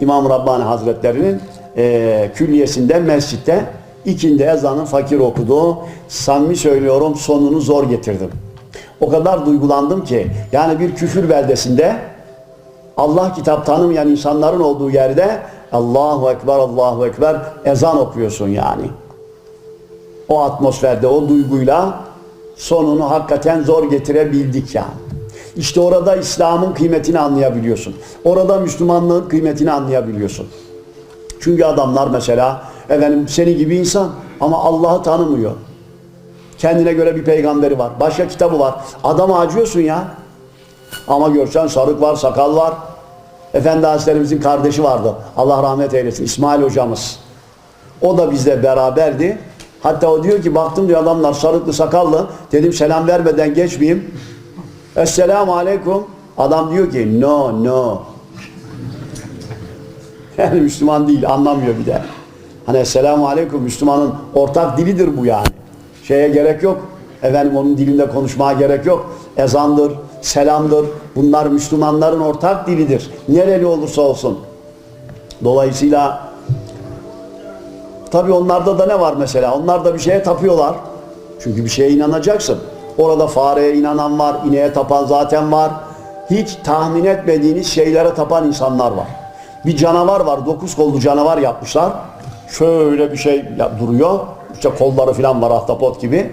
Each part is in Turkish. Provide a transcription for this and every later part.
İmam Rabbani Hazretleri'nin e, külliyesinde, mescitte ikindi ezanın fakir okudu. Samimi söylüyorum sonunu zor getirdim. O kadar duygulandım ki yani bir küfür beldesinde Allah kitap tanımayan insanların olduğu yerde Allahu Ekber, Allahu Ekber ezan okuyorsun yani. O atmosferde, o duyguyla sonunu hakikaten zor getirebildik yani. İşte orada İslam'ın kıymetini anlayabiliyorsun. Orada Müslümanlığın kıymetini anlayabiliyorsun. Çünkü adamlar mesela efendim seni gibi insan ama Allah'ı tanımıyor. Kendine göre bir peygamberi var. Başka kitabı var. Adamı acıyorsun ya. Ama görsen sarık var, sakal var. Efendi Hazretlerimizin kardeşi vardı. Allah rahmet eylesin. İsmail hocamız. O da bizle beraberdi. Hatta o diyor ki baktım diyor adamlar sarıklı sakallı. Dedim selam vermeden geçmeyeyim. Esselamu aleyküm. Adam diyor ki no no. Yani Müslüman değil anlamıyor bir de. Hani Esselamu aleyküm Müslümanın ortak dilidir bu yani. Şeye gerek yok. Efendim onun dilinde konuşmaya gerek yok. Ezandır, selamdır. Bunlar Müslümanların ortak dilidir. Nereli olursa olsun. Dolayısıyla tabii onlarda da ne var mesela? Onlar da bir şeye tapıyorlar. Çünkü bir şeye inanacaksın. Orada fareye inanan var, ineğe tapan zaten var. Hiç tahmin etmediğiniz şeylere tapan insanlar var. Bir canavar var, dokuz kollu canavar yapmışlar. Şöyle bir şey duruyor. İşte kolları falan var ahtapot gibi.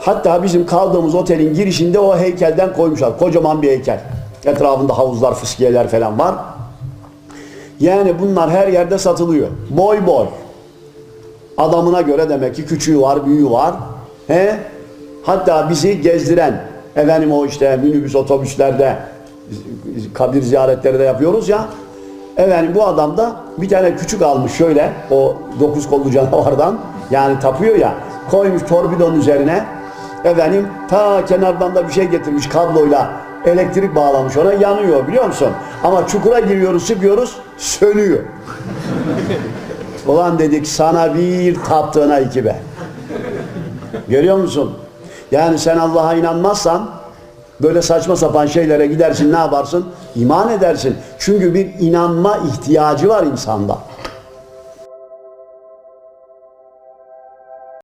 Hatta bizim kaldığımız otelin girişinde o heykelden koymuşlar. Kocaman bir heykel. Etrafında havuzlar, fıskiyeler falan var. Yani bunlar her yerde satılıyor. Boy boy. Adamına göre demek ki küçüğü var, büyüğü var. He? Hatta bizi gezdiren, efendim o işte minibüs otobüslerde kabir ziyaretleri de yapıyoruz ya. Efendim bu adam da bir tane küçük almış şöyle o dokuz kollu canavardan yani tapıyor ya koymuş torpidonun üzerine efendim ta kenardan da bir şey getirmiş kabloyla elektrik bağlamış ona yanıyor biliyor musun? Ama çukura giriyoruz çıkıyoruz sönüyor. Ulan dedik sana bir taptığına iki be. Görüyor musun? Yani sen Allah'a inanmazsan böyle saçma sapan şeylere gidersin ne yaparsın? İman edersin. Çünkü bir inanma ihtiyacı var insanda.